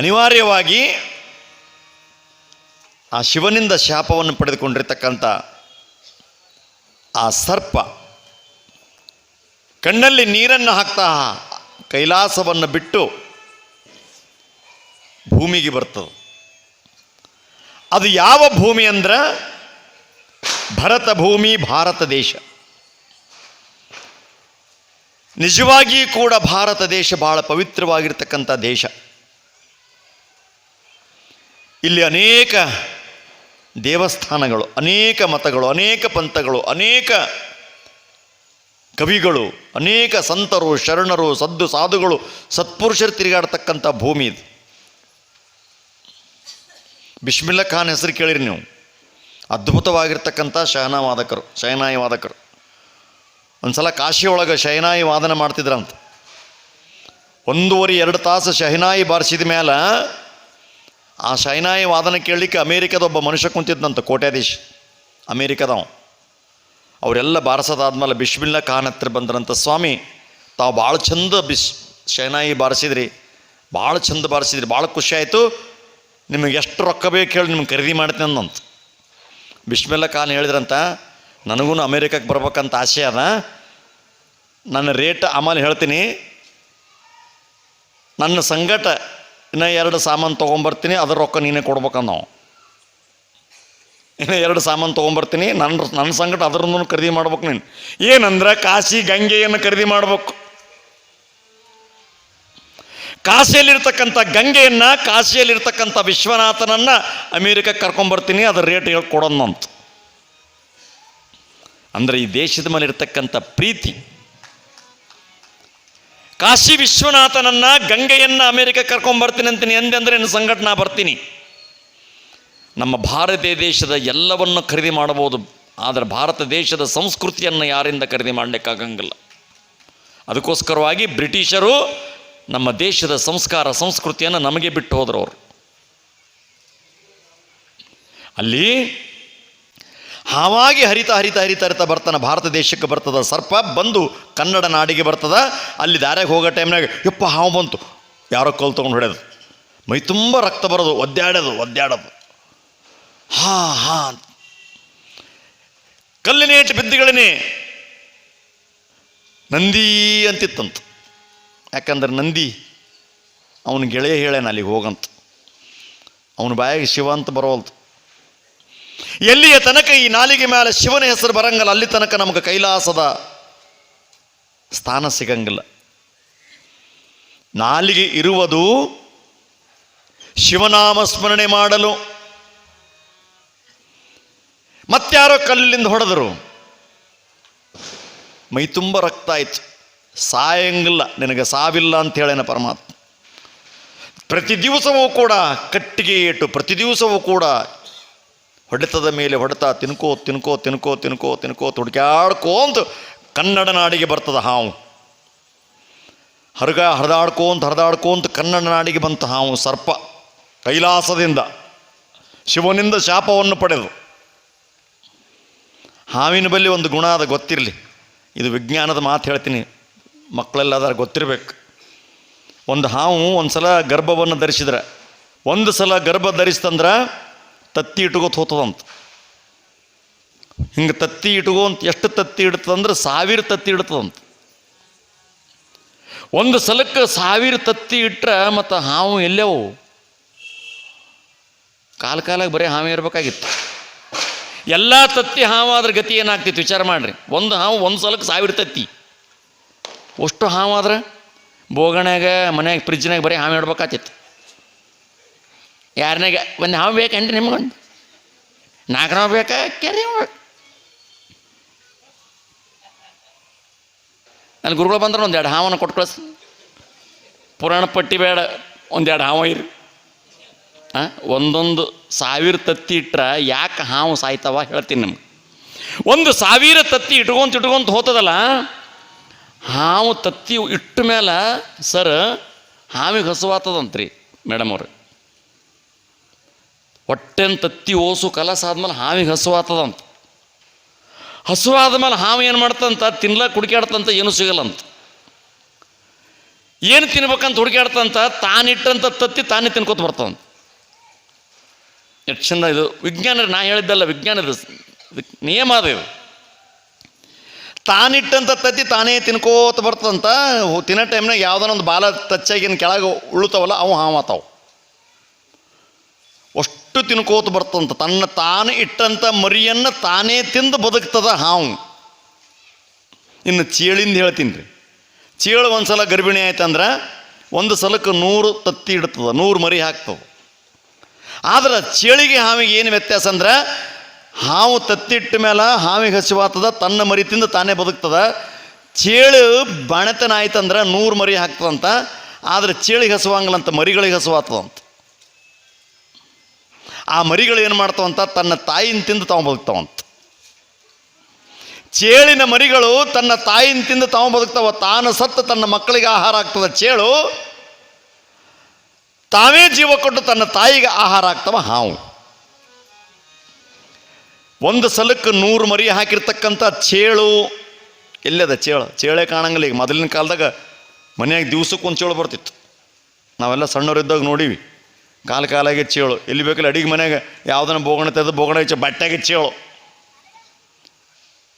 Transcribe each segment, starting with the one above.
ಅನಿವಾರ್ಯವಾಗಿ ಆ ಶಿವನಿಂದ ಶಾಪವನ್ನು ಪಡೆದುಕೊಂಡಿರ್ತಕ್ಕಂಥ ಆ ಸರ್ಪ ಕಣ್ಣಲ್ಲಿ ನೀರನ್ನು ಹಾಕ್ತಾ ಕೈಲಾಸವನ್ನು ಬಿಟ್ಟು ಭೂಮಿಗೆ ಬರ್ತದೆ. ಅದು ಯಾವ ಭೂಮಿ ಅಂದ್ರೆ ಭರತ ಭೂಮಿ, ಭಾರತ ದೇಶ. ನಿಜವಾಗಿಯೂ ಕೂಡ ಭಾರತ ದೇಶ ಭಾಳ ಪವಿತ್ರವಾಗಿರ್ತಕ್ಕಂಥ ದೇಶ. ಇಲ್ಲಿ ಅನೇಕ ದೇವಸ್ಥಾನಗಳು, ಅನೇಕ ಮತಗಳು, ಅನೇಕ ಪಂಥಗಳು, ಅನೇಕ ಕವಿಗಳು, ಅನೇಕ ಸಂತರು, ಶರಣರು, ಸದ್ದು ಸಾಧುಗಳು, ಸತ್ಪುರುಷರು ತಿರುಗಾಡ್ತಕ್ಕಂಥ ಭೂಮಿ ಇದು. ಬಿಸ್ಮಿಲ್ಲಾ ಖಾನ್ ಹೆಸರು ಕೇಳಿರಿ ನೀವು. ಅದ್ಭುತವಾಗಿರ್ತಕ್ಕಂಥ ಶಹನಾ ವಾದಕರು ಶಹನಾಯಿ ವಾದಕರು ಒಂದ್ಸಲ ಕಾಶಿ ಒಳಗೆ ಶಹನಾಯಿ ವಾದನ ಮಾಡ್ತಿದ್ರಂತ. ಒಂದೂವರೆ ಎರಡು ತಾಸು ಶಹನಾಯಿ ಬಾರಿಸಿದ ಮೇಲೆ ಆ ಶೈನಾಯಿ ವಾದನ ಕೇಳಲಿಕ್ಕೆ ಅಮೇರಿಕದ ಒಬ್ಬ ಮನುಷ್ಯ ಕುಂತಿದ್ದಂತ ಕೋಟ್ಯಾಧೀಶ್. ಅಮೇರಿಕದವ ಅವರೆಲ್ಲ ಬಾರಿಸೋದಾದ್ಮೇಲೆ ಬಿಷ್ಮಿಲ್ಲಾ ಖಾನ್ ಹತ್ರ ಬಂದ್ರಂಥ ಸ್ವಾಮಿ, ತಾವು ಭಾಳ ಚಂದ ಬಿಸ್ ಶೈನಾಯಿ ಬಾರಿಸಿದ್ರಿ. ಭಾಳ ಚಂದ ಬಾರಿಸಿದ್ರಿ, ಭಾಳ ಖುಷಿ ಆಯಿತು. ನಿಮಗೆ ಎಷ್ಟು ರೊಕ್ಕ ಬೇಕು ಹೇಳಿ ನಿಮ್ಗೆ ಖರೀದಿ ಮಾಡ್ತೀನಿ ಅಂದಂತ. ಬಿಷ್ಮಿಲ್ಲಾ ಖಾನ್ ಹೇಳಿದ್ರಂತ, ನನಗೂ ಅಮೇರಿಕಕ್ಕೆ ಬರ್ಬೇಕಂತ ಆಸೆ ಅದ. ನನ್ನ ರೇಟ್ ಆಮೇಲೆ ಹೇಳ್ತೀನಿ. ನನ್ನ ಸಂಗಟ ಇನ್ನು ಎರಡು ಸಾಮಾನು ತೊಗೊಂಬರ್ತೀನಿ, ಅದ್ರ ರೊಕ್ಕ ನೀನೇ ಕೊಡ್ಬೇಕಂದ ನಾವು. ಇನ್ನು ಎರಡು ಸಾಮಾನು ತೊಗೊಂಬರ್ತೀನಿ ನನ್ನ ನನ್ನ ಸಂಗಟ ಅದ್ರನ್ನು ಖರೀದಿ ಮಾಡ್ಬೇಕು ನೀನು. ಏನಂದ್ರೆ ಕಾಶಿ ಗಂಗೆಯನ್ನು ಖರೀದಿ ಮಾಡ್ಬೇಕು. ಕಾಶಿಯಲ್ಲಿರ್ತಕ್ಕಂಥ ಗಂಗೆಯನ್ನು, ಕಾಶಿಯಲ್ಲಿರ್ತಕ್ಕಂಥ ವಿಶ್ವನಾಥನನ್ನ ಅಮೇರಿಕಕ್ಕೆ ಕರ್ಕೊಂಬರ್ತೀನಿ, ಅದ್ರ ರೇಟ್ ಹೇಳಿ ಕೊಡೋಣಂತ ಅಂದರೆ ಈ ದೇಶದ ಮೇಲೆ ಇರ್ತಕ್ಕಂಥ ಪ್ರೀತಿ ಕಾಶಿ ವಿಶ್ವನಾಥನನ್ನ ಗಂಗೆಯನ್ನ ಅಮೆರಿಕ ಕರ್ಕೊಂಬರ್ತೀನಿ ಅಂತೀನಿ ಎಂದೆ ಅಂದ್ರೆ ನಿನ್ನ ಸಂಘಟನೆ ಬರ್ತೀನಿ. ನಮ್ಮ ಭಾರತ ದೇಶದ ಎಲ್ಲವನ್ನು ಖರೀದಿ ಮಾಡಬಹುದು, ಆದರೆ ಭಾರತ ದೇಶದ ಸಂಸ್ಕೃತಿಯನ್ನು ಯಾರಿಂದ ಖರೀದಿ ಮಾಡಲಿಕ್ಕಾಗಂಗಿಲ್ಲ. ಅದಕ್ಕೋಸ್ಕರವಾಗಿ ಬ್ರಿಟಿಷರು ನಮ್ಮ ದೇಶದ ಸಂಸ್ಕಾರ, ಸಂಸ್ಕೃತಿಯನ್ನು ನಮಗೆ ಬಿಟ್ಟು ಹೋದರು ಅವರು. ಅಲ್ಲಿ ಹಾವಾಗಿ ಹರಿತ ಹರಿತ ಹರಿತ ಹರಿತ ಬರ್ತಾನೆ, ಭಾರತ ದೇಶಕ್ಕೆ ಬರ್ತದ ಸರ್ಪ ಬಂದು ಕನ್ನಡ ನಾಡಿಗೆ ಬರ್ತದ. ಅಲ್ಲಿ ದಾರ್ಯಾಗ ಹೋಗೋ ಟೈಮ್ನಾಗ ಯಪ್ಪ ಹಾವು ಬಂತು. ಯಾರೋ ಕಲ್ ತೊಗೊಂಡು ಹೊಡೆದು ಮೈ ತುಂಬ ರಕ್ತ ಬರೋದು ಒದ್ದಾಡೋದು ಒದ್ದಾಡೋದು. ಹಾ ಹಾ ಕಲ್ಲಿನೇ ಏಟು ಬಿದ್ದುಗಳೇ ನಂದಿ ಅಂತಿತ್ತಂತ. ಯಾಕಂದ್ರೆ ನಂದಿ ಅವನ ಗೆಳೆಯ ಹೇಳ್ಯಾನ ಅಲ್ಲಿಗೆ ಹೋಗಂತ. ಅವನ ಬಾಯಾಗ ಶಿವ ಅಂತ ಬರೋಲ್ತು ಎಲ್ಲಿಯ ತನಕ ಈ ನಾಲಿಗೆ ಮೇಲೆ ಶಿವನ ಹೆಸರು ಬರಂಗಲ್ಲ, ಅಲ್ಲಿ ತನಕ ನಮಗೆ ಕೈಲಾಸದ ಸ್ಥಾನ ಸಿಗಂಗಿಲ್ಲ. ನಾಲಿಗೆ ಇರುವುದು ಶಿವನಾಮ ಸ್ಮರಣೆ ಮಾಡಲು. ಮತ್ತಾರೋ ಕಲ್ಲಿಂದ ಹೊಡೆದರು. ಮೈ ತುಂಬ ರಕ್ತ ಆಯ್ತು. ಸಾಯಂಗಿಲ್ಲ, ನಿನಗೆ ಸಾವಿಲ್ಲ ಅಂತ ಹೇಳೇನ ಪರಮಾತ್ಮ. ಪ್ರತಿ ದಿವಸವೂ ಕೂಡ ಕಟ್ಟಿಗೆ ಇಟ್ಟು ಪ್ರತಿ ದಿವಸವೂ ಕೂಡ ಹೊಡೆತದ ಮೇಲೆ ಹೊಡೆತ, ತಿನ್ಕೋ ತಿನ್ಕೋ ತಿನ್ಕೋ ತಿನ್ಕೋ ತಿನ್ಕೋ ತುಡ್ಕ್ಯಾಡ್ಕೋಂತ ಕನ್ನಡ ನಾಡಿಗೆ ಬರ್ತದ ಹಾವು. ಹರಗ ಹರಿದಾಡ್ಕೋಂತ ಹರಿದಾಡ್ಕೋಂತ ಕನ್ನಡ ನಾಡಿಗೆ ಬಂತ ಹಾವು ಸರ್ಪ ಕೈಲಾಸದಿಂದ. ಶಿವನಿಂದ ಶಾಪವನ್ನು ಪಡೆದು. ಹಾವಿನ ಬಳಿ ಒಂದು ಗುಣ ಅದ ಗೊತ್ತಿರಲಿ. ಇದು ವಿಜ್ಞಾನದ ಮಾತು ಹೇಳ್ತೀನಿ. ಮಕ್ಕಳೆಲ್ಲ ಅದರ ಗೊತ್ತಿರಬೇಕು. ಒಂದು ಹಾವು ಒಂದು ಸಲ ಗರ್ಭವನ್ನು ಧರಿಸಿದ್ರೆ ಒಂದು ಸಲ ಗರ್ಭ ಧರಿಸ್ತಂದ್ರೆ ತತ್ತಿ ಇಟ್ಕೋತ ಹೋತದಂತ. ಹಿಂಗೆ ತತ್ತಿ ಇಟ್ಕೋಂತ ಎಷ್ಟು ತತ್ತಿ ಇಡ್ತದಂದ್ರೆ ಸಾವಿರ ತತ್ತಿ ಇಡ್ತದಂತ. ಒಂದು ಸಲಕ್ಕೆ ಸಾವಿರ ತತ್ತಿ ಇಟ್ರೆ ಮತ್ತು ಹಾವು ಎಲ್ಲೆವು? ಕಾಲ ಕಾಲಾಗ ಬರೀ ಹಾವು ಇರಬೇಕಾಗಿತ್ತು. ಎಲ್ಲ ತತ್ತಿ ಹಾವು ಆದ್ರೆ ಗತಿ ಏನಾಗ್ತಿತ್ತು ವಿಚಾರ ಮಾಡಿರಿ. ಒಂದು ಹಾವು ಒಂದು ಸಲಕ್ಕೆ ಸಾವಿರ ತತ್ತಿ. ಅಷ್ಟು ಹಾವು ಆದ್ರೆ ಬೋಗಣ್ಯಾಗ, ಮನ್ಯಾಗ ಫ್ರಿಜ್ನಾಗ ಬರೀ ಹಾವು ಇಡ್ಬೇಕಾತಿತ್ತು. ಯಾರನಾಗ ಒಂದು ಹಾವು ಬೇಕೇನ್ರಿ ನಿಮ್ಗೊಂದು. ನಾಲ್ಕು ನಾವು ಬೇಕಾ? ಕೆರೆ ನನ್ನ ಗುರುಗಳು ಬಂದ್ರೆ ಒಂದೆರಡು ಹಾವನ್ನು ಕೊಟ್ಟು ಕಳಿಸ್ ಪುರಾಣ ಪಟ್ಟಿ ಬೇಡ, ಒಂದೆರಡು ಹಾವು ಇರಿ. ಹಾಂ ಒಂದೊಂದು ಸಾವಿರ ತತ್ತಿ ಇಟ್ರೆ ಯಾಕೆ ಹಾವು ಸಾಯ್ತಾವ ಹೇಳ್ತೀನಿ ನಿಮ್ಗೆ. ಒಂದು ಸಾವಿರ ತತ್ತಿ ಇಟ್ಕೊಂತ ಇಟ್ಕೊಂತ ಹೋತದಲ್ಲ, ಹಾವು ತತ್ತಿ ಇಟ್ಟ ಮೇಲೆ ಸರ್, ಹಾವಿಗೆ ಹಸುವಾತದಂತ್ರಿ ಮೇಡಮ್ ಅವ್ರು. ಹೊಟ್ಟೆನ ತತ್ತಿ ಓಸು ಕಲಸ ಆದ್ಮೇಲೆ ಹಾವಿಗೆ ಹಸುವಾತದಂತ ಹಸುವಾದ ಮೇಲೆ ಹಾವು ಏನು ಮಾಡ್ತಂತ? ತಿನ್ಲಕ್ಕೆ ಕುಡ್ಕ್ಯಾಡ್ತಂತ ಏನೂ ಸಿಗಲ್ಲಂತ. ಏನು ತಿನ್ಬೇಕಂತ ಹುಡುಕಾಡ್ತಂತ ತಾನಿಟ್ಟಂತ ತತ್ತಿ ತಾನೇ ತಿನ್ಕೋತ ಬರ್ತಾವಂತ ಎಷ್ಟು ಚಂದ ಇದು ವಿಜ್ಞಾನ ನಾ ಹೇಳಿದ್ದಲ್ಲ ವಿಜ್ಞಾನದ ನಿಯಮ ಅದು ಇದು. ತಾನಿಟ್ಟಂತ ತತ್ತಿ ತಾನೇ ತಿನ್ಕೋತ ಬರ್ತದಂತ ತಿನ್ನೋ ಟೈಮ್ನಾಗ ಯಾವುದೋ ಒಂದು ಬಾಲ ತಚ್ಚಾಗಿನ ಕೆಳಗೆ ಉಳುತ್ತವಲ್ಲ ಅವು ಹಾವಾತಾವು ಅಷ್ಟು ತಿನ್ಕೋತ ಬರ್ತಂತ, ತನ್ನ ತಾನು ಇಟ್ಟಂತ ಮರಿಯನ್ನು ತಾನೇ ತಿಂದು ಬದುಕ್ತದ ಹಾವು. ಇನ್ನು ಚೇಳಿಂದ ಹೇಳ್ತೀನಿ ರೀ. ಚೇಳು ಒಂದು ಸಲ ಗರ್ಭಿಣಿ ಆಯ್ತಂದ್ರೆ ಒಂದು ಸಲಕ್ಕೆ ನೂರು ತತ್ತಿ ಇಡ್ತದೆ, ನೂರು ಮರಿ ಹಾಕ್ತವೆ. ಆದ್ರೆ ಚೇಳಿಗೆ ಹಾವಿಗೆ ಏನು ವ್ಯತ್ಯಾಸ ಅಂದ್ರೆ ಹಾವು ತತ್ತಿಟ್ಟ ಮೇಲೆ ಹಾವಿಗೆ ಹಸುವಾತದ ತನ್ನ ಮರಿ ತಿಂದು ತಾನೇ ಬದುಕ್ತದ. ಚೇಳು ಬಾಣತನ ಆಯ್ತಂದ್ರೆ ನೂರು ಮರಿ ಹಾಕ್ತದಂತ, ಆದ್ರೆ ಚೇಳಿಗೆ ಹಸುವಾಂಗಲಂತ ಮರಿಗಳಿಗೆ ಹಸುವಾಗ್ತದಂತ. ಆ ಮರಿಗಳು ಏನು ಮಾಡ್ತಾವಂತ ತನ್ನ ತಾಯಿನ ತಿಂದು ತಾವು ಬದುಕ್ತಾವಂತ ಚೇಳಿನ ಮರಿಗಳು ತನ್ನ ತಾಯಿನ ತಿಂದು ತಾವು ಬದುಕ್ತಾವ. ತಾನು ಸತ್ತು ತನ್ನ ಮಕ್ಕಳಿಗೆ ಆಹಾರ ಆಗ್ತದ ಚೇಳು, ತಾವೇ ಜೀವ ಕೊಟ್ಟು ತನ್ನ ತಾಯಿಗೆ ಆಹಾರ ಆಗ್ತವ ಹಾವು. ಒಂದು ಸಲಕ್ಕೆ ನೂರು ಮರಿ ಹಾಕಿರ್ತಕ್ಕಂಥ ಚೇಳು, ಎಲ್ಲದ ಚೇಳು? ಚೇಳೆ ಕಾಣಂಗಿಲ್ಲ ಈಗ ಮೊದಲಿನ ಕಾಲದಾಗ ಮನೆಯಾಗ ದಿವ್ಸಕ್ಕೆ ಒಂದು ಚೇಳು ಬರ್ತಿತ್ತು. ನಾವೆಲ್ಲ ಸಣ್ಣವರಿದ್ದಾಗ ನೋಡೀವಿ. ಕಾಲ ಕಾಲಾಗೆ ಚೇಳು. ಎಲ್ಲಿ ಬೇಕಲ್ಲ ಅಡಿಗೆ ಮನೆಗೆ ಯಾವ್ದನ್ನ ಬೋಗಣ ತೆಗೆದು ಬೋಗಣ ಹಚ್ಚಿ ಬಟ್ಟೆಗೆ ಚೇಳು.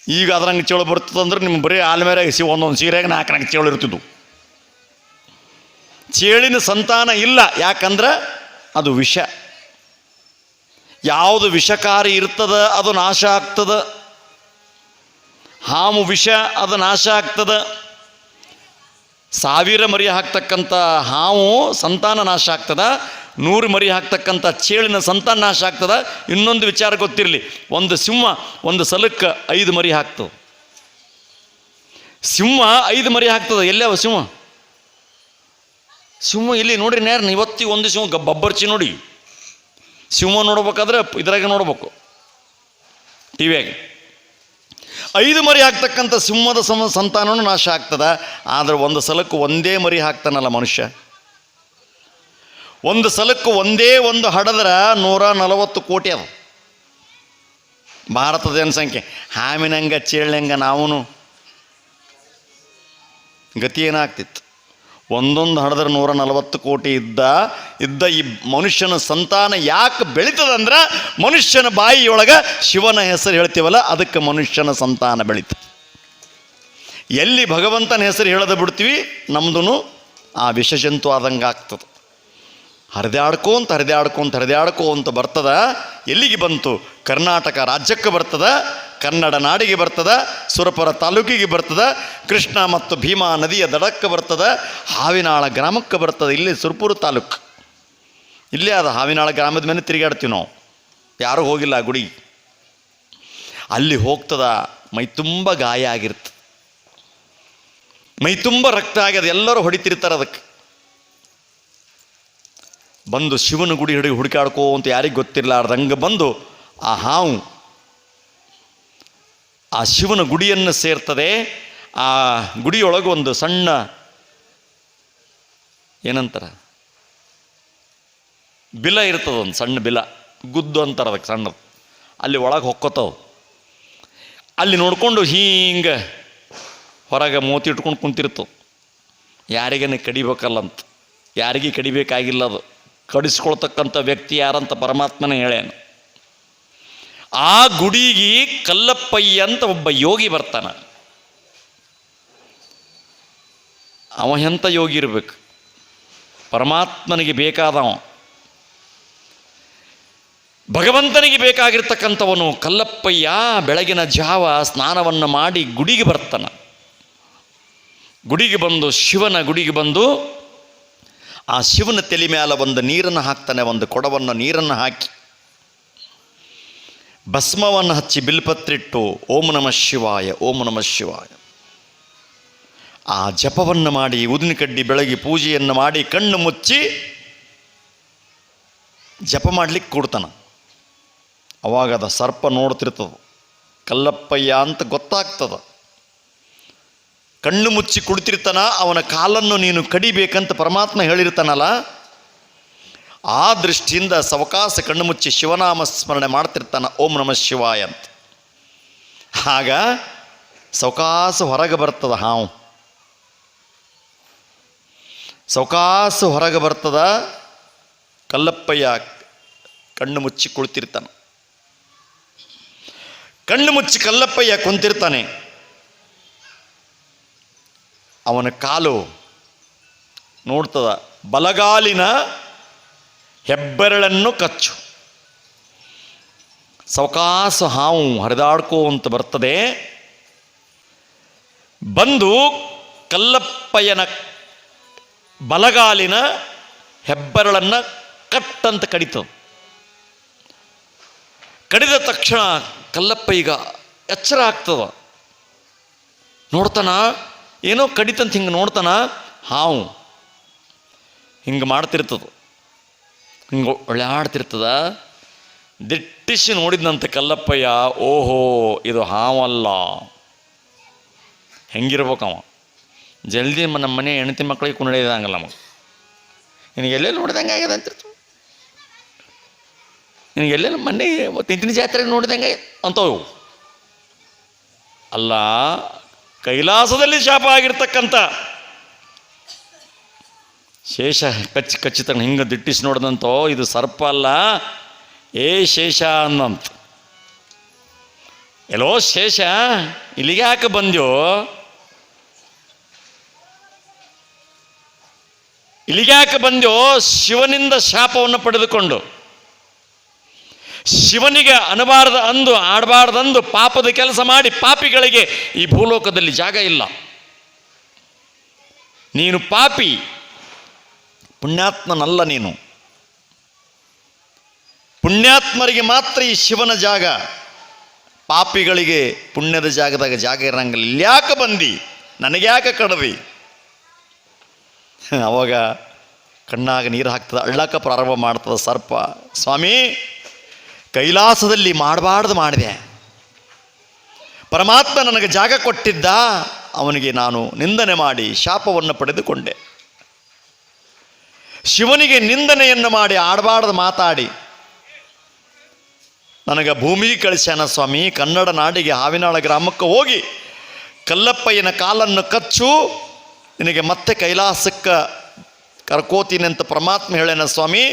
ಈಗ ಅದ್ರಂಗೆ ಚೇಳು ಬರ್ತದಂದ್ರೆ ನಿಮ್ಮ ಬರೀ ಆಲ್ಮೇಲೆ ಸಿ ಒಂದೊಂದು ಸೀರೆಗೆ ನಾಲ್ಕು ನಾಲ್ಕು ಚೇಳು ಇರ್ತಿದ್ವು. ಚೇಳಿನ ಸಂತಾನ ಇಲ್ಲ. ಯಾಕಂದ್ರೆ ಅದು ವಿಷ. ಯಾವುದು ವಿಷಕಾರಿ ಇರ್ತದ ಅದು ನಾಶ ಆಗ್ತದ. ಹಾವು ವಿಷ ಅದು ನಾಶ ಆಗ್ತದ. ಸಾವಿರ ಮರಿ ಹಾಕ್ತಕ್ಕಂಥ ಹಾವು ಸಂತಾನ ನಾಶ ಆಗ್ತದ. ನೂರು ಮರಿ ಹಾಕ್ತಕ್ಕಂಥ ಚೇಳಿನ ಸಂತಾನ ನಾಶ ಆಗ್ತದ? ಇನ್ನೊಂದು ವಿಚಾರ ಗೊತ್ತಿರಲಿ. ಒಂದು ಸಿಂಹ, ಒಂದು ಸಲಕ್ಕೆ ಐದು ಮರಿ ಹಾಕ್ತದೆ. ಸಿಂಹ ಐದು ಮರಿ ಹಾಕ್ತದ. ಎಲ್ಲವ ಸಿಂಹ? ಸಿಂಹ ಇಲ್ಲಿ ನೋಡ್ರಿ ನೇರ ಇವತ್ತಿ ಒಂದು ಸಿಂಹ ಬಬ್ಬರ್ಚಿ ನೋಡಿ. ಸಿಂಹ ನೋಡ್ಬೇಕಾದ್ರೆ ಇದ್ರಾಗೆ ನೋಡ್ಬೇಕು. ಟಿ ವಿಯಾಗ ಐದು ಮರಿ ಹಾಕ್ತಕ್ಕಂಥ ಸಿಂಹದ ಸಮ ಸಂತಾನನೂ ನಾಶ ಆಗ್ತದ. ಆದರೆ ಒಂದು ಸಲಕ್ಕೆ ಒಂದೇ ಮರಿ ಹಾಕ್ತಾನಲ್ಲ ಮನುಷ್ಯ. ಒಂದು ಸಲಕ್ಕೆ ಒಂದೇ ಒಂದು ಹಡದ್ರ ನೂರ ನಲವತ್ತು ಕೋಟಿ ಅದು. ಭಾರತದ ಜನಸಂಖ್ಯೆ. ಹಾವಿನಂಗ ಚೇಳ್ನಂಗ ನಾವೂ ಗತಿ ಏನಾಗ್ತಿತ್ತು? ಒಂದೊಂದು ಹಡದ್ರ ನೂರ ನಲವತ್ತು ಕೋಟಿ ಇದ್ದ ಇದ್ದ ಈ ಮನುಷ್ಯನ ಸಂತಾನ ಯಾಕೆ ಬೆಳೀತದಂದ್ರೆ ಮನುಷ್ಯನ ಬಾಯಿಯೊಳಗೆ ಶಿವನ ಹೆಸರು ಹೇಳ್ತೀವಲ್ಲ, ಅದಕ್ಕೆ ಮನುಷ್ಯನ ಸಂತಾನ ಬೆಳೀತು. ಎಲ್ಲಿ ಭಗವಂತನ ಹೆಸರು ಹೇಳದ ಬಿಡ್ತೀವಿ ನಮ್ದು ಆ ವಿಷಜಂತು ಆದಂಗೆ ಆಗ್ತದೆ ಹರಿದಾಡ್ಕೋಂತ ಹರಿದಾಡ್ಕೊಂತ ಹರಿದಾಡ್ಕೋಂತ ಬರ್ತದ, ಎಲ್ಲಿಗೆ ಬಂತು? ಕರ್ನಾಟಕ ರಾಜ್ಯಕ್ಕೆ ಬರ್ತದ, ಕನ್ನಡ ನಾಡಿಗೆ ಬರ್ತದ, ಸುರಪುರ ತಾಲೂಕಿಗೆ ಬರ್ತದ, ಕೃಷ್ಣ ಮತ್ತು ಭೀಮಾ ನದಿಯ ದಡಕ್ಕೆ ಬರ್ತದ, ಹಾವಿನಾಳ ಗ್ರಾಮಕ್ಕೆ ಬರ್ತದೆ, ಇಲ್ಲಿ ಸುರಪುರ ತಾಲೂಕು. ಇಲ್ಲೇ ಅದು ಹಾವಿನಾಳ ಗ್ರಾಮದ ಮೇಲೆ ತಿರುಗಾಡ್ತೀವಿ ನಾವು. ಯಾರೂ ಹೋಗಿಲ್ಲ ಗುಡಿ. ಅಲ್ಲಿ ಹೋಗ್ತದ, ಮೈ ತುಂಬ ಗಾಯ ಆಗಿರ್ತದೆ. ಮೈ ತುಂಬ ರಕ್ತ ಆಗ್ಯದ ಎಲ್ಲರೂ ಹೊಡಿತಿರ್ತಾರೆ ಅದಕ್ಕೆ. ಬಂದು ಶಿವನ ಗುಡಿ ಹಿಡಿದು ಹುಡುಕಾಡ್ಕೋ ಅಂತ ಯಾರಿಗೆ ಗೊತ್ತಿರಲಾರ್ದಂಗೆ ಬಂದು ಆ ಹಾವು ಆ ಶಿವನ ಗುಡಿಯನ್ನು ಸೇರ್ತದೆ. ಆ ಗುಡಿಯೊಳಗೆ ಒಂದು ಸಣ್ಣ ಏನಂತಾರ? ಬಿಲ ಇರ್ತದ ಒಂದು ಸಣ್ಣ ಬಿಲ, ಗುದ್ದು ಅಂತಾರೆ ಅದಕ್ಕೆ ಸಣ್ಣದು. ಅಲ್ಲಿ ಒಳಗೆ ಹೊಕ್ಕೋತಾವ. ಅಲ್ಲಿ ನೋಡಿಕೊಂಡು ಹಿಂಗೆ ಹೊರಗೆ ಮೋತಿ ಇಟ್ಕೊಂಡು ಕುಂತಿರ್ತವೆ. ಯಾರಿಗೇನೆ ಕಡಿಬೇಕಲ್ಲ ಅಂತ ಯಾರಿಗೆ ಕಡಿಬೇಕಾಗಿಲ್ಲ ಅದು. ಕಡಿಸ್ಕೊಳ್ತಕ್ಕಂಥ ವ್ಯಕ್ತಿ ಯಾರಂತ ಪರಮಾತ್ಮನೇ ಹೇಳ್ಯಾನ. ಆ ಗುಡಿಗೆ ಕಲ್ಲಪ್ಪಯ್ಯ ಅಂತ ಒಬ್ಬ ಯೋಗಿ ಬರ್ತಾನ. ಅವ ಎಂಥ ಯೋಗಿ ಇರಬೇಕು? ಪರಮಾತ್ಮನಿಗೆ ಬೇಕಾದವ. ಭಗವಂತನಿಗೆ ಬೇಕಾಗಿರ್ತಕ್ಕಂಥವನು ಕಲ್ಲಪ್ಪಯ್ಯ ಬೆಳಗಿನ ಜಾವ ಸ್ನಾನವನ್ನು ಮಾಡಿ ಗುಡಿಗೆ ಬರ್ತಾನ. ಗುಡಿಗೆ ಬಂದು ಶಿವನ ಗುಡಿಗೆ ಬಂದು ಆ ಶಿವನ ತಲೆ ಮೇಲೆ ಒಂದು ನೀರನ್ನು ಹಾಕ್ತಾನೆ, ಒಂದು ಕೊಡವನ್ನು ನೀರನ್ನು ಹಾಕಿ. ಭಸ್ಮವನ್ನು ಹಚ್ಚಿ ಬಿಲ್ಪತ್ರಿಟ್ಟು, ಓಂ ನಮಃ ಶಿವಾಯ, ಓಂ ನಮಃ ಶಿವಾಯ. ಆ ಜಪವನ್ನು ಮಾಡಿ, ಉದಿನ ಕಡ್ಡಿ ಬೆಳಗಿ ಪೂಜೆಯನ್ನು ಮಾಡಿ ಕಣ್ಣು ಮುಚ್ಚಿ ಜಪ ಮಾಡಲಿಕ್ಕೆ ಕೊಡ್ತಾನ. ಅವಾಗ ಅದ ಸರ್ಪ ನೋಡ್ತಿರ್ತದ. ಕಲ್ಲಪ್ಪಯ್ಯ ಅಂತ ಗೊತ್ತಾಗ್ತದ. ಕಣ್ಣು ಮುಚ್ಚಿ ಕುಳಿತಿರ್ತಾನ, ಅವನ ಕಾಲನ್ನು ನೀನು ಕಡಿಬೇಕಂತ ಪರಮಾತ್ಮ ಹೇಳಿರ್ತಾನಲ್ಲ, ಆ ದೃಷ್ಟಿಯಿಂದ ಸವಕಾಸ ಕಣ್ಣು ಮುಚ್ಚಿ ಶಿವನಾಮ ಸ್ಮರಣೆ ಮಾಡ್ತಿರ್ತಾನ, ಓಂ ನಮಃ ಶಿವಾಯ ಅಂತ. ಆಗ ಸವಕಾಸ ಹೊರಗೆ ಬರ್ತದ ಹಾವು ಸವಕಾಸ ಹೊರಗೆ ಬರ್ತದ, ಕಲ್ಲಪ್ಪಯ್ಯ ಕಣ್ಣು ಮುಚ್ಚಿ ಕುಳಿತಿರ್ತಾನೆ. ಕಣ್ಣು ಮುಚ್ಚಿ ಕಲ್ಲಪ್ಪಯ್ಯ ಕುಂತಿರ್ತಾನೆ. ಅವನ ಕಾಲು ನೋಡ್ತದ, ಬಲಗಾಲಿನ ಹೆಬ್ಬೆರಳನ್ನು ಕಚ್ಚು. ಸವಕಾಸು ಹಾವು ಹರಿದಾಡ್ಕೋ ಅಂತ ಬರ್ತದೆ. ಬಂದು ಕಲ್ಲಪ್ಪಯ್ಯನ ಬಲಗಾಲಿನ ಹೆಬ್ಬೆರಳನ್ನು ಕಟ್ಟಂತ ಕಡಿತು. ಕಡಿದ ತಕ್ಷಣ ಕಲ್ಲಪ್ಪ ಈಗ ಎಚ್ಚರ ಆಗ್ತದ. ನೋಡ್ತಾನ ಏನೋ ಕಡಿತಂತ ಹಿಂಗೆ ನೋಡ್ತಾನ, ಹಾವು ಹಿಂಗೆ ಮಾಡ್ತಿರ್ತದ. ಹಿಂಗೆ ಒಳ್ಳೆಯಾಡ್ತಿರ್ತದ ದಿಟ್ಟಿಸಿ ನೋಡಿದ್ನಂತೆ ಕಲ್ಲಪ್ಪಯ್ಯ, ಓಹೋ, ಇದು ಹಾವಲ್ಲ. ಅವ. ಜಲ್ದಿ ನಮ್ಮ ಮನೆ ಹೆಣ್ತಿ ಮಕ್ಕಳಿಗೆ ಕುಣಿದಂಗಲ್ಲ ನಮಗೆ. ನಿನಗೆ ಎಲ್ಲೆಲ್ಲಿ ನೋಡಿದಂಗೆ ಆಗ್ಯದ ಅಂತಿರ್ತು ನಿನಗೆ ಎಲ್ಲೆಲ್ಲಿ ಮೊನ್ನೆ ತಿಂತಿನ ಜಾತ್ರೆ ನೋಡಿದಂಗೆ ಅಂತವು. ಅಲ್ಲ ಕೈಲಾಸದಲ್ಲಿ ಶಾಪ ಆಗಿರ್ತಕ್ಕಂಥ ಶೇಷ, ಕಚ್ಚಿ ಕಚ್ಚಿ ತಗೊಂಡು ಹಿಂಗೆ ದಿಟ್ಟಿಸಿ ನೋಡ್ದಂತೋ, ಇದು ಸರ್ಪ ಅಲ್ಲ. ಏ ಶೇಷ ಅನ್ನಂತ. ಎಲ್ಲೋ ಶೇಷ, ಇಲ್ಲಿಗೆ ಯಾಕೆ ಬಂದ್ಯೋ? ಇಲ್ಲಿಗೆ ಯಾಕೆ ಬಂದ್ಯೋ? ಶಿವನಿಂದ ಶಾಪವನ್ನು ಪಡೆದುಕೊಂಡು. ಶಿವನಿಗೆ ಅನಬಾರ್ದ ಅಂದು ಆಡಬಾರ್ದಂದು ಪಾಪದ ಕೆಲಸ ಮಾಡಿ ಪಾಪಿಗಳಿಗೆ ಈ ಭೂಲೋಕದಲ್ಲಿ ಜಾಗ ಇಲ್ಲ. ನೀನು ಪಾಪಿ, ಪುಣ್ಯಾತ್ಮನಲ್ಲ ನೀನು. ಪುಣ್ಯಾತ್ಮರಿಗೆ ಮಾತ್ರ ಈ ಶಿವನ ಜಾಗ, ಪಾಪಿಗಳಿಗೆ ಪುಣ್ಯದ ಜಾಗದಾಗ ಜಾಗ ಇರಂಗಿಲ್ಲ. ಇಲ್ಯಾಕೆ ಬಂದಿ? ನನಗೆ ಯಾಕೆ ಕಡವಿ ಅವಾಗ ಕಣ್ಣಾಗ ನೀರು ಹಾಕ್ತದ ಅಳ್ಳಕ್ಕೆ ಪ್ರಾರಂಭ ಮಾಡ್ತದೆ ಸರ್ಪ. ಸ್ವಾಮಿ ಕೈಲಾಸದಲ್ಲಿ ಮಾಡಬಾರ್ದು ಮಾಡಿದೆ. ಪರಮಾತ್ಮ ನನಗೆ ಜಾಗ ಕೊಟ್ಟಿದ್ದ, ಅವನಿಗೆ ನಾನು ನಿಂದನೆ ಮಾಡಿ ಶಾಪವನ್ನು ಪಡೆದುಕೊಂಡೆ. ಶಿವನಿಗೆ ನಿಂದನೆಯನ್ನು ಮಾಡಿ ಆಡಬಾರ್ದು ಮಾತಾಡಿ. ನನಗೆ ಭೂಮಿ ಕಳಿಸ್ಯಾನ ಸ್ವಾಮಿ, ಕನ್ನಡ ನಾಡಿಗೆ ಹಾವಿನಾಳ ಗ್ರಾಮಕ್ಕೆ ಹೋಗಿ ಕಲ್ಲಪ್ಪಯ್ಯನ ಕಾಲನ್ನು ಕಚ್ಚು, ನಿನಗೆ ಮತ್ತೆ ಕೈಲಾಸಕ್ಕೆ ಕರ್ಕೋತೀನಿ ಅಂತ ಪರಮಾತ್ಮ ಹೇಳೇನ ಸ್ವಾಮಿ,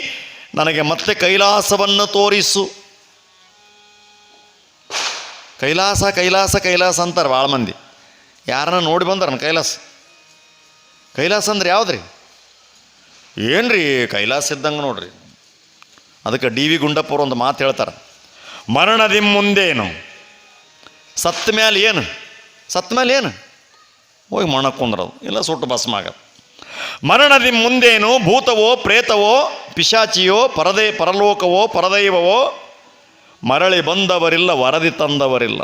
ನನಗೆ ಮತ್ತೆ ಕೈಲಾಸವನ್ನು ತೋರಿಸು. ಕೈಲಾಸ ಕೈಲಾಸ ಕೈಲಾಸ ಅಂತಾರೆ ಭಾಳ ಮಂದಿ. ಯಾರನ್ನ ನೋಡಿ ಬಂದಾರ ಕೈಲಾಸ? ಕೈಲಾಸ ಅಂದ್ರೆ ಯಾವ್ದ್ರಿ? ಏನ್ರಿ ಕೈಲಾಸ ಇದ್ದಂಗೆ ನೋಡ್ರಿ. ಅದಕ್ಕೆ ಡಿ ವಿ ಗುಂಡಪ್ಪವ್ರು ಒಂದು ಮಾತು ಹೇಳ್ತಾರೆ. ಮರಣದಿ ಮುಂದೇನು? ಸತ್ತ ಮೇಲೆ ಏನು? ಸತ್ತ ಮೇಲೆ ಏನು? ಹೋಗಿ ಮರಣ ಕುಂದ್ರದು. ಇಲ್ಲ ಸುಟ್ಟು ಭಸ್ಮ ಆಗದು ಮರಣದಿ ಮುಂದೇನು? ಭೂತವೋ, ಪ್ರೇತವೋ, ಪಿಶಾಚಿಯೋ, ಪರದೇ, ಪರಲೋಕವೋ, ಪರದೈವವೋ ಮರಳಿ ಬಂದವರಿಲ್ಲ, ವರದಿ ತಂದವರಿಲ್ಲ.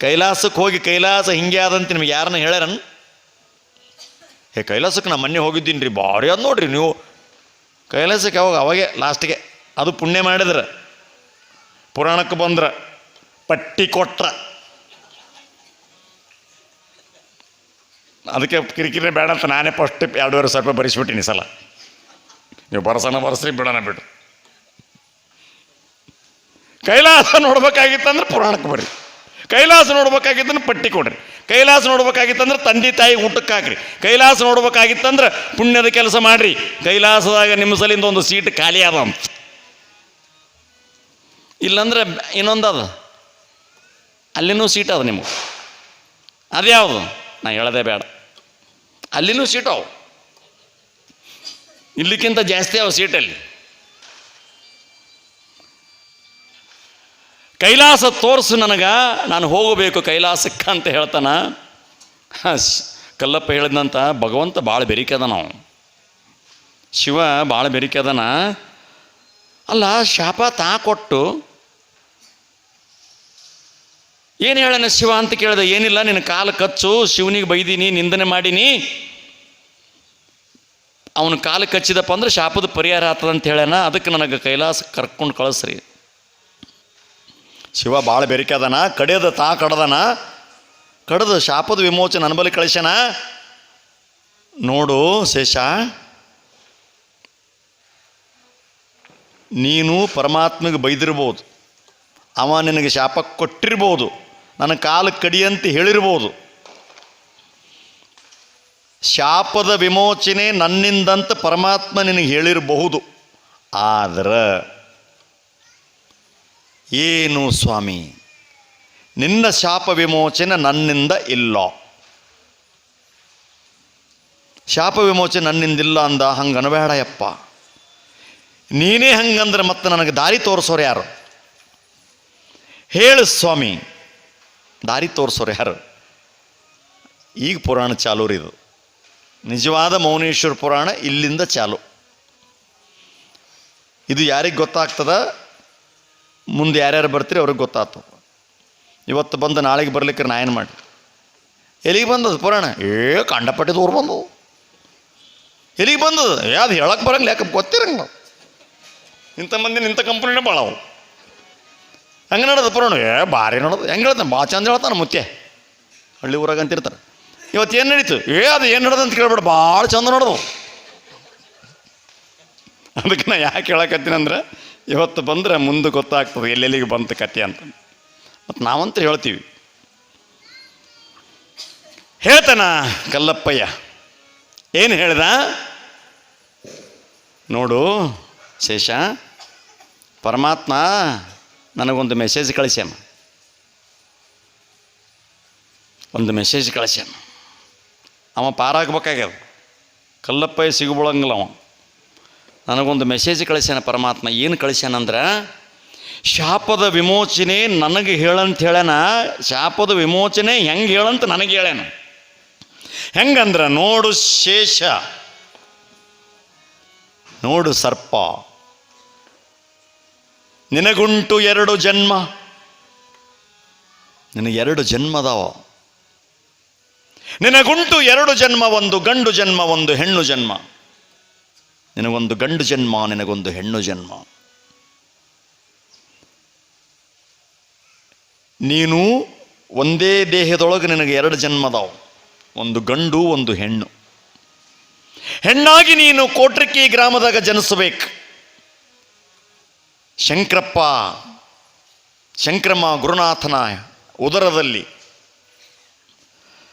ಕೈಲಾಸಕ್ಕೆ ಹೋಗಿ ಕೈಲಾಸ ಹಿಂಗೆ ಆದಂತ ನಿಮ್ಗೆ ಯಾರನ್ನ ಹೇಳ್ಯಾರನ್ ಹೇ, ಕೈಲಾಸಕ್ಕೆ ನಾ ಮೊನ್ನೆ ಹೋಗಿದ್ದೀನಿ ರೀ ಭಾರಿ ಅದು ನೋಡ್ರಿ ನೀವು. ಕೈಲಾಸಕ್ಕೆ ಯಾವಾಗ? ಅವಾಗೆ, ಲಾಸ್ಟಿಗೆ. ಅದು ಪುಣ್ಯ ಮಾಡಿದ್ರೆ. ಪುರಾಣಕ್ಕೆ ಬಂದ್ರೆ. ಪಟ್ಟಿ ಕೊಟ್ರ. ಅದಕ್ಕೆ ಕಿರಿಕಿರಿ ಬೇಡ ಅಂತ ನಾನೇ ಫಸ್ಟ್ ಎರಡೂವರೆ ಸಾವಿರ ರೂಪಾಯಿ ಬರೆಸ್ಬಿಟ್ಟಿನಿ ಸಲ. ನೀವು ಬರಸನ ಬರಸ್ರಿ, ಬಿಡೋಣ ಬಿಡು. ಕೈಲಾಸ ನೋಡ್ಬೇಕಾಗಿತ್ತಂದ್ರೆ ಪುರಾಣಕ್ಕೆ ಬರ್ರಿ. ಕೈಲಾಸ ನೋಡ್ಬೇಕಾಗಿತ್ತಂದ್ರೆ ಪಟ್ಟಿ ಕೊಡ್ರಿ. ಕೈಲಾಸ ನೋಡ್ಬೇಕಾಗಿತ್ತಂದ್ರೆ ತಂದೆ ತಾಯಿ ಊಟಕ್ಕೆ ಹಾಕ್ರಿ. ಕೈಲಾಸ ನೋಡ್ಬೇಕಾಗಿತ್ತಂದ್ರೆ ಪುಣ್ಯದ ಕೆಲಸ ಮಾಡ್ರಿ. ಕೈಲಾಸದಾಗ ನಿಮ್ಮ ಸಲಿಂದ ಒಂದು ಸೀಟ್ ಖಾಲಿ ಅದ ಅಂತ ಇಲ್ಲಂದ್ರೆ ಇನ್ನೊಂದು ಅದ ಅಲ್ಲಿನೂ ಸೀಟ್ ಅದ ನಿಮಗೆ. ಅದ್ಯಾವುದು? ನಾ ಹೇಳದೆ ಬೇಡ. ಅಲ್ಲಿನೂ ಸೀಟ್ ಅವು. ಇಲ್ಲಿಕ್ಕಿಂತ ಜಾಸ್ತಿ ಅವು ಸೀಟಲ್ಲಿ. ಕೈಲಾಸ ತೋರಿಸು ನನಗೆ, ನಾನು ಹೋಗಬೇಕು ಕೈಲಾಸಕ್ಕೆ ಅಂತ ಹೇಳ್ತಾನ. ಕಲ್ಲಪ್ಪ ಹೇಳಿದಂತ ಭಗವಂತ ಭಾಳ ಬೆರಿಕೆದ ನಾವು. ಶಿವ ಭಾಳ ಬೆರಿಕದನ. ಅಲ್ಲ, ಶಾಪ ತಾ ಕೊಟ್ಟು, ಏನು ಹೇಳನ ಶಿವ ಅಂತ ಕೇಳಿದ, ಏನಿಲ್ಲ, ನಿನ್ನ ಕಾಲು ಕಚ್ಚು, ಶಿವನಿಗೆ ಬೈದೀನಿ, ನಿಂದನೆ ಮಾಡೀನಿ. ಅವನ ಕಾಲು ಕಚ್ಚಿದಪ್ಪ ಅಂದ್ರೆ ಶಾಪದ ಪರಿಹಾರ ಆತದಂತ ಅಂತ ಹೇಳ್ಯಾನ ಅದಕ್ಕೆ ನನಗೆ ಕೈಲಾಸ ಕರ್ಕೊಂಡು ಕಳಿಸ್ರಿ. ಶಿವ ಭಾಳ ಬೆರಿಕದನ ಕಡಿಯದ ತಾ ಕಡ್ದನ, ಕಡ್ದ ಶಾಪದ ವಿಮೋಚನೆ ಅನುಬಲಿ ಕಳಿಸ್ಯಾನ. ನೋಡು ಶೇಷ, ನೀನು ಪರಮಾತ್ಮಗೆ ಬೈದಿರ್ಬೋದು. ಅವ ನಿನಗೆ ಶಾಪ ಕೊಟ್ಟಿರ್ಬೋದು. ನನ್ನ ಕಾಲು ಕಡಿಯಂತ ಹೇಳಿರ್ಬೋದು. ಶಾಪದ ವಿಮೋಚನೆ ನನ್ನಿಂದಂತ ಪರಮಾತ್ಮ ನಿನಗೆ ಹೇಳಿರಬಹುದು. ಆದ್ರೆ ಏನು ಸ್ವಾಮಿ? ನಿನ್ನ ಶಾಪ ವಿಮೋಚನೆ ನನ್ನಿಂದ ಇಲ್ಲ. ಶಾಪ ವಿಮೋಚನೆ ನನ್ನಿಂದಿಲ್ಲ ಅಂದ ಹಂಗೆ ಅನಬೇಡಯಪ್ಪ ನೀನೇ ಹಂಗಂದ್ರೆ ಮತ್ತೆ ನನಗೆ ದಾರಿ ತೋರಿಸೋರು ಯಾರು? ಹೇಳು ಸ್ವಾಮಿ. ದಾರಿ ತೋರಿಸೋರು ಯಾರು? ಈಗ ಪುರಾಣ ಚಾಲು ಇದು. ನಿಜವಾದ ಮೌನೇಶ್ವರ ಪುರಾಣ ಇಲ್ಲಿಂದ ಚಾಲು. ಇದು ಯಾರಿಗೆ ಗೊತ್ತಾಗ್ತದ? ಮುಂದೆ ಯಾರ್ಯಾರು ಬರ್ತೀರಿ ಅವ್ರಿಗೆ ಗೊತ್ತಾಯ್ತು ಇವತ್ತು ಬಂದು ನಾಳೆಗೆ ಬರ್ಲಿಕ್ಕೆ ನಾ ಏನು ಮಾಡಿ ಎಲ್ಲಿಗೆ ಬಂದದ ಪುರಾಣ? ಏ, ಕಂಡಪಟ್ಟಿ ದೂರ ಬಂದು ಎಲ್ಲಿಗೆ ಬಂದದ ಯಾವ್ದು ಹೇಳಕ್ಕೆ ಬರಂಗಿಲ್ಲ ಯಾಕೆ ಗೊತ್ತಿರಂಗ ನಾವು ಇಂಥ ಮಂದಿ ಇಂಥ ಕಂಪ್ನಿನೇ ಭಾಳ ಅವು. ಹಂಗೆ ನಡೋದು ಪುರಾಣ? ಏ, ಭಾರಿ ನೋಡೋದು ಹೆಂಗೆ ಹೇಳ್ತಾನೆ? ಭಾಳ ಚಂದ ಹೇಳ್ತಾನೆ ಮುತ್ಯ. ಹಳ್ಳಿ ಊರಾಗ ಅಂತಿರ್ತಾರೆ. ಇವತ್ತು ಏನು ನಡೀತು? ಏ, ಅದು ಏನು ನಡೋದು ಅಂತ ಕೇಳ್ಬೇಡ, ಭಾಳ ಚಂದ ನೋಡೋದು ಅದಕ್ಕೆ ನಾ ಯಾಕೆ ಹೇಳಕತ್ತೀನಿ ಅಂದ್ರೆ ಇವತ್ತು ಬಂದರೆ ಮುಂದೆ ಗೊತ್ತಾಗ್ತದೆ, ಎಲ್ಲೆಲ್ಲಿಗೆ ಬಂತು ಕತೆ ಅಂತ. ಮತ್ತು ನಾವಂತೂ ಹೇಳ್ತೀವಿ. ಹೇಳ್ತಾನ ಕಲ್ಲಪ್ಪಯ್ಯ, ಏನು ಹೇಳ್ದ? ನೋಡು ಶೇಷ, ಪರಮಾತ್ಮ ನನಗೊಂದು ಮೆಸೇಜ್ ಕಳಿಸ್ಯಾನ. ಒಂದು ಮೆಸೇಜ್ ಕಳಿಸ್ಯಾನ. ಅವ ಪಾರಾಗಬೇಕಾಗ್ಯದ. ಕಲ್ಲಪ್ಪಯ್ಯ ಸಿಗಬಳಂಗಿಲ್ಲ ಅವ. ನನಗೊಂದು ಮೆಸೇಜ್ ಕಳಿಸ್ಯಾನ ಪರಮಾತ್ಮ, ಏನು ಕಳಿಸ್ಯಾನಂದ್ರೆ ಶಾಪದ ವಿಮೋಚನೆ ನನಗೆ ಹೇಳಂತ ಹೇಳ್ಯಾನ, ಶಾಪದ ವಿಮೋಚನೆ ಹೆಂಗೆ ಹೇಳಂತ ನನಗೆ ಹೇಳ್ಯಾನ. ಹೆಂಗಂದ್ರೆ, ನೋಡು ಶೇಷ, ನೋಡು ಸರ್ಪ, ನಿನಗುಂಟು ಎರಡು ಜನ್ಮ, ನಿನಗೆ ಎರಡು ಜನ್ಮ ಅದಾವ ನಿನಗುಂಟು ಎರಡು ಜನ್ಮ, ಒಂದು ಗಂಡು ಜನ್ಮ, ಒಂದು ಹೆಣ್ಣು ಜನ್ಮ. ನಿನಗೊಂದು ಗಂಡು ಜನ್ಮ, ನಿನಗೊಂದು ಹೆಣ್ಣು ಜನ್ಮ. ನೀನು ಒಂದೇ ದೇಹದೊಳಗೆ ನಿನಗೆ ಎರಡು ಜನ್ಮದಾವು. ಒಂದು ಗಂಡು, ಒಂದು ಹೆಣ್ಣು. ಹೆಣ್ಣಾಗಿ ನೀನು ಕೋಟ್ರಿಕಿ ಗ್ರಾಮದಾಗ ಜನಿಸಬೇಕು. ಶಂಕರಪ್ಪ ಶಂಕ್ರಮ ಗುರುನಾಥನ ಉದರದಲ್ಲಿ,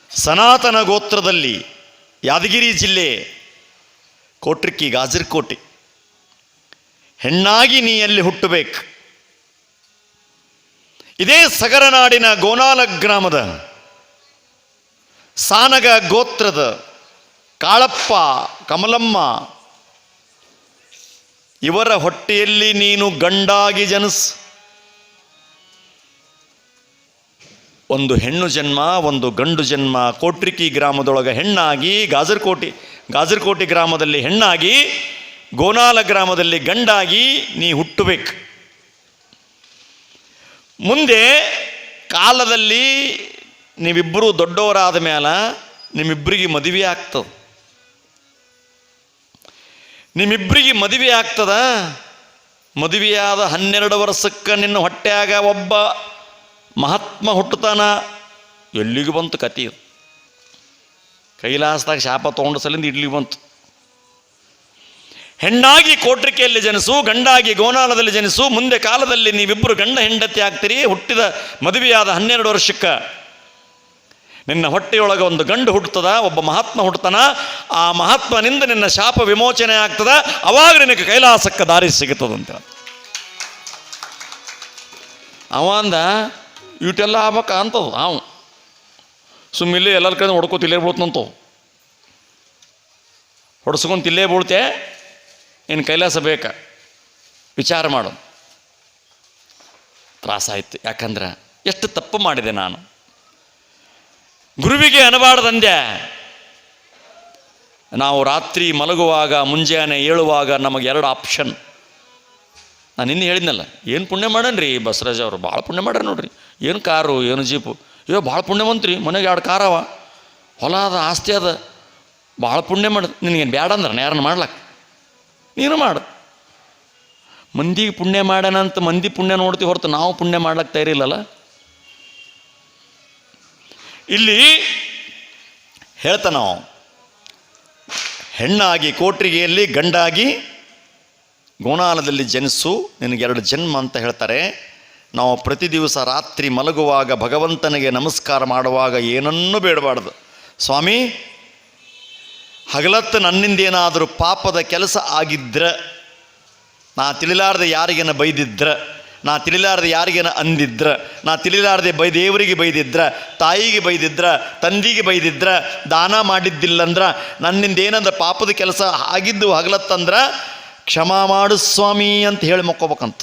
ಸನಾತನ ಗೋತ್ರದಲ್ಲಿ ಯಾದಗಿರಿ ಜಿಲ್ಲೆ ಕೋಟ್ರಿಕ್ಕಿ ಗಾಜರ್ಕೋಟೆ ಹೆಣ್ಣಾಗಿ ನೀ ಅಲ್ಲಿ ಹುಟ್ಟಬೇಕು. ಇದೇ ಸಗರನಾಡಿನ ಗೋನಾಲ ಗ್ರಾಮದ ಸಾನಗ ಗೋತ್ರದ ಕಾಳಪ್ಪ, ಕಮಲಮ್ಮ, ಇವರ ಹೊಟ್ಟೆಯಲ್ಲಿ ನೀನು ಗಂಡಾಗಿ ಜನಸ್. ಒಂದು ಹೆಣ್ಣು ಜನ್ಮ, ಒಂದು ಗಂಡು ಜನ್ಮ ಕೋಟ್ರಿಕಿ ಗ್ರಾಮದೊಳಗೆ ಹೆಣ್ಣಾಗಿ ಗಾಜರ್ಕೋಟೆ ಗಾಜರ್ಕೋಟೆ ಗ್ರಾಮದಲ್ಲಿ ಹೆಣ್ಣಾಗಿ, ಗೋನಾಲ ಗ್ರಾಮದಲ್ಲಿ ಗಂಡಾಗಿ ನೀ ಹುಟ್ಟಬೇಕು. ಮುಂದೆ ಕಾಲದಲ್ಲಿ ನೀವಿಬ್ಬರು ದೊಡ್ಡವರಾದ ಮೇಲೆ ನಿಮ್ಮಿಬ್ಬರಿಗೆ ಮದುವೆ ಆಗ್ತದೆ. ನಿಮ್ಮಿಬ್ಬರಿಗೆ ಮದುವೆ ಆಗ್ತದ? ಮದುವೆಯಾದ ಹನ್ನೆರಡು ವರ್ಷಕ್ಕೆ ನಿನ್ನ ಹೊಟ್ಟೆಯಾಗ ಒಬ್ಬ ಮಹಾತ್ಮ ಹುಟ್ಟುತ್ತಾನ? ಎಲ್ಲಿಗೂ ಬಂತು ಇದು ಕೈಲಾಸದಾಗ ಶಾಪ ತೊಗೊಂಡು ಸಲಿಂದ ಇಡ್ಲಿ ಬಂತು. ಹೆಣ್ಣಾಗಿ ಕೋಟ್ರಿಕೆಯಲ್ಲಿ ಜನಿಸು, ಗಂಡಾಗಿ ಗೋನಾಳದಲ್ಲಿ ಜನಿಸು, ಮುಂದೆ ಕಾಲದಲ್ಲಿ ನೀವಿಬ್ಬರು ಗಂಡ ಹೆಂಡತಿ ಆಗ್ತೀರಿ, ಹುಟ್ಟಿದ ಮದುವೆಯಾದ ಹನ್ನೆರಡು ವರ್ಷಕ್ಕೆ. ನಿನ್ನ ಹೊಟ್ಟೆಯೊಳಗೆ ಒಂದು ಗಂಡು ಹುಟ್ಟುತ್ತದ ಒಬ್ಬ ಮಹಾತ್ಮ ಹುಟ್ಟತನ, ಆ ಮಹಾತ್ಮನಿಂದ ನಿನ್ನ ಶಾಪ ವಿಮೋಚನೆ ಆಗ್ತದ, ಅವಾಗ ನಿನಗೆ ಕೈಲಾಸಕ್ಕೆ ದಾರಿ ಸಿಗುತ್ತದಂತ. ಅವಂದ ಅಂದ ಇಟೆಲ್ಲ ಆಗ್ಬೇಕ ಅಂತದ ಸುಮ್ಮಿಲ್ಲೇ ಎಲ್ಲರ ಕಡೆ ಹೊಡ್ಕೋತ ತಿಲ್ಲೇ ಬೀಳ್ತಂತವು ಹೊಡ್ಸ್ಕೊಂತ ತಿಲ್ಲೇ ಬೀಳ್ತೆ ಇನ್ನು ಕೈಲಾಸ ಬೇಕ. ವಿಚಾರ ಮಾಡು. ತ್ರಾಸಾಯ್ತು. ಯಾಕಂದ್ರೆ ಎಷ್ಟು ತಪ್ಪು ಮಾಡಿದೆ ನಾನು. ಗುರುವಿಗೆ ಅನಬಾರ್ದಂದೆ. ನಾವು ರಾತ್ರಿ ಮಲಗುವಾಗ, ಮುಂಜಾನೆ ಏಳುವಾಗ ನಮಗೆ ಎರಡು ಆಪ್ಷನ್. ನಾನು ನಿನ್ನೆ ಹೇಳಿದ್ನಲ್ಲ, ಏನು ಪುಣ್ಯ ಮಾಡನ್ರಿ ಬಸವರಾಜ್ ಅವರು? ಭಾಳ ಪುಣ್ಯ ಮಾಡ್ರಿ ನೋಡ್ರಿ. ಏನು ಕಾರು, ಏನು ಜೀಪು? ಅಯ್ಯೋ ಭಾಳ ಪುಣ್ಯವಂತ್ರಿ, ಮನೆಗೆ ಎರಡು ಕಾರವ ಹೊಲ ಅದ, ಆಸ್ತಿ ಅದ. ಭಾಳ ಪುಣ್ಯ ಮಾಡ. ನಿನಗೇನು ಬೇಡ ಅಂದ್ರೆ ಯಾರನ್ನ ಮಾಡ್ಲಕ್ಕ? ನೀನು ಮಾಡು. ಮಂದಿಗೆ ಪುಣ್ಯ ಮಾಡ್ಯಾನಂತ ಮಂದಿ ಪುಣ್ಯ ನೋಡ್ತೀವಿ ಹೊರತು ನಾವು ಪುಣ್ಯ ಮಾಡ್ಲಕ್ಕೆ ತಯಾರಿಲ್ಲಲ್ಲ ಇಲ್ಲಿ ಹೇಳ್ತಾನ ನಾವು ಹೆಣ್ಣಾಗಿ ಕೋಟ್ರಿಗೆಯಲ್ಲಿ ಗಂಡಾಗಿ ಗೋಣಾಲದಲ್ಲಿ ಜನಿಸು ನಿನಗೆರಡು ಜನ್ಮ ಅಂತ ಹೇಳ್ತಾರೆ. ನಾವು ಪ್ರತಿ ದಿವಸ ರಾತ್ರಿ ಮಲಗುವಾಗ ಭಗವಂತನಿಗೆ ನಮಸ್ಕಾರ ಮಾಡುವಾಗ ಏನನ್ನೂ ಬೇಡಬಾರ್ದು. ಸ್ವಾಮಿ, ಹಗಲತ್ತು ನನ್ನಿಂದ ಏನಾದರೂ ಪಾಪದ ಕೆಲಸ ಆಗಿದ್ರ, ನಾ ತಿಳಿಲಾರ್ದೆ ಯಾರಿಗೇನ ಬೈದಿದ್ರ, ನಾ ತಿಳಿಲಾರ್ದೆ ಯಾರಿಗೇನ ಅಂದಿದ್ರ, ನಾ ತಿಳಿಲಾರ್ದೆ ಬೈ ದೇವರಿಗೆ ಬೈದಿದ್ರ, ತಾಯಿಗೆ ಬೈದಿದ್ರ, ತಂದಿಗೆ ಬೈದಿದ್ರ, ದಾನ ಮಾಡಿದ್ದಿಲ್ಲಂದ್ರ ನನ್ನಿಂದ ಏನಂದ್ರೆ ಪಾಪದ ಕೆಲಸ ಆಗಿದ್ದು ಹಗಲತ್ತಂದ್ರೆ ಕ್ಷಮಾ ಮಾಡು ಸ್ವಾಮಿ ಅಂತ ಹೇಳಿ ಮೊಕ್ಕೋಬೇಕಂತ.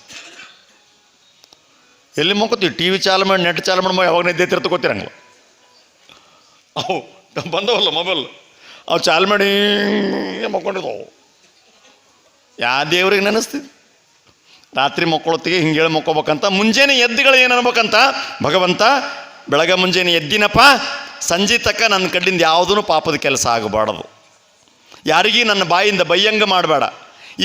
ಎಲ್ಲಿ ಮುಕ್ಕೋತೀವಿ ಟಿ ವಿ ಚಾಲು ಮಾಡಿ ನೆಟ್ ಚಾಲು ಮಾಡಿ ಯಾವಾಗ ನಿದ್ದೆ ತಿರ್ತ್ಕೋತಿರಂಗ ಅವು ಬಂದವಲ್ಲ, ಮೊಬೈಲ್. ಅವು ಚಾಲು ಮಾಡಿ ಮಕ್ಕೊಂಡಿರ್ತಾವು ಯಾವ ದೇವ್ರಿಗೆ ನೆನೆಸ್ತಿ? ರಾತ್ರಿ ಮಕ್ಕಳೊತ್ತಿಗೆ ಹೇಳಿ ಮಕ್ಕೋಬೇಕಂತ, ಮುಂಜಾನೆ ಎದ್ದುಗಳು ಏನು ಅನ್ಬೇಕಂತ? ಭಗವಂತ, ಬೆಳಗ್ಗೆ ಮುಂಜಾನೆ ಎದ್ದಿನಪ್ಪ, ಸಂಜೆ ತಕ್ಕ ನನ್ನ ಕಡ್ಡಿಂದ ಯಾವುದೂ ಪಾಪದ ಕೆಲಸ ಆಗಬಾರ್ದು. ಯಾರಿಗೂ ನನ್ನ ಬಾಯಿಂದ ಬೈಯಂಗ ಮಾಡಬೇಡ.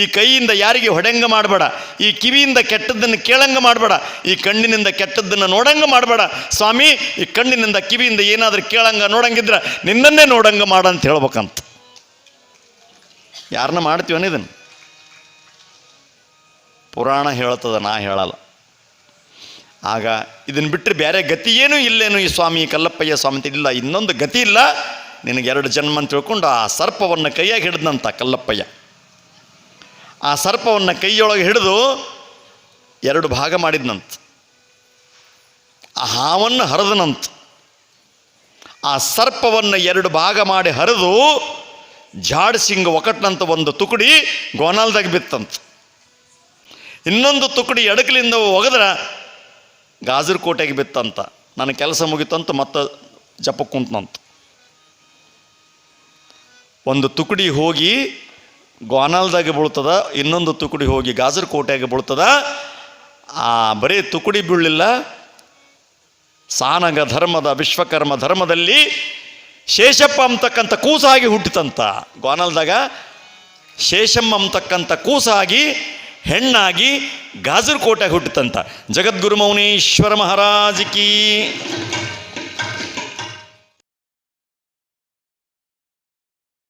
ಈ ಕೈಯಿಂದ ಯಾರಿಗೆ ಹೊಡೆಂಗ ಮಾಡಬೇಡ, ಈ ಕಿವಿಯಿಂದ ಕೆಟ್ಟದ್ದನ್ನು ಕೇಳಂಗ ಮಾಡಬೇಡ, ಈ ಕಣ್ಣಿನಿಂದ ಕೆಟ್ಟದ್ದನ್ನು ನೋಡಂಗ ಮಾಡಬೇಡ. ಸ್ವಾಮಿ, ಈ ಕಣ್ಣಿನಿಂದ ಕಿವಿಯಿಂದ ಏನಾದರೂ ಕೇಳಂಗ ನೋಡಂಗಿದ್ರೆ ನಿನ್ನನ್ನೇ ನೋಡಂಗ ಮಾಡ ಅಂತ ಹೇಳ್ಬೇಕಂತ ಯಾರನ್ನ ಮಾಡ್ತೀವನ ಇದನ್ನು? ಪುರಾಣ ಹೇಳ್ತದ, ನಾ ಹೇಳಲ್ಲ. ಆಗ ಇದನ್ನು ಬಿಟ್ಟರೆ ಬೇರೆ ಗತಿ ಏನೂ ಇಲ್ಲೇನು ಈ ಸ್ವಾಮಿ ಕಲ್ಲಪ್ಪಯ್ಯ ಸ್ವಾಮಿ ಇಲ್ಲ, ಇನ್ನೊಂದು ಗತಿ ಇಲ್ಲ. ನಿನಗೆ ಎರಡು ಜನ್ಮ ಅಂತ ತಿಳ್ಕೊಂಡು ಆ ಸರ್ಪವನ್ನು ಕೈಯಾಗಿ ಹಿಡಿದಂತ ಕಲ್ಲಪ್ಪಯ್ಯ. ಆ ಸರ್ಪವನ್ನು ಕೈಯೊಳಗೆ ಹಿಡಿದು ಎರಡು ಭಾಗ ಮಾಡಿದ್ನಂತ. ಆ ಹಾವನ್ನು ಹರಿದನಂತ. ಆ ಸರ್ಪವನ್ನು ಎರಡು ಭಾಗ ಮಾಡಿ ಹರಿದು ಜಾಡ್ ಸಿಂಗ್ ಒಕಟ್ನಂತ ಒಂದು ತುಕಡಿ ಗೋನಾಲ್ದಾಗ ಬಿತ್ತಂತ. ಇನ್ನೊಂದು ತುಕಡಿ ಎಡಕಲಿಂದ ಒಗೆದ್ರೆ ಗಾಜರ್ ಕೋಟೆಗೆ ಬಿತ್ತಂತ. ನನ್ನ ಕೆಲಸ ಮುಗಿತಂತ ಮತ್ತೆ ಜಪಕ್ಕೆ ಕುಂತನಂತ. ಒಂದು ತುಕಡಿ ಹೋಗಿ ಗೋನಾಲ್ದಾಗ ಬೀಳ್ತದ, ಇನ್ನೊಂದು ತುಕುಡಿ ಹೋಗಿ ಗಾಜರ್ ಕೋಟೆಗೆ ಬೀಳ್ತದ. ಆ, ಬರೀ ತುಕುಡಿ ಬೀಳಲಿಲ್ಲ, ಸಾನಗ ಧರ್ಮದ, ವಿಶ್ವಕರ್ಮ ಧರ್ಮದಲ್ಲಿ ಶೇಷಪ್ಪ ಅಂತಕ್ಕಂಥ ಕೂಸಾಗಿ ಹುಟ್ಟಿತಂತ. ಗ್ವಾನಲ್ದಾಗ ಶೇಷಮ್ಮ ಅಂತಕ್ಕಂಥ ಕೂಸಾಗಿ, ಹೆಣ್ಣಾಗಿ ಗಾಜರ್ ಕೋಟೆಗೆ ಹುಟ್ಟಿತಂತ. ಜಗದ್ಗುರು ಮೌನೇಶ್ವರ ಮಹಾರಾಜ್ ಕಿ.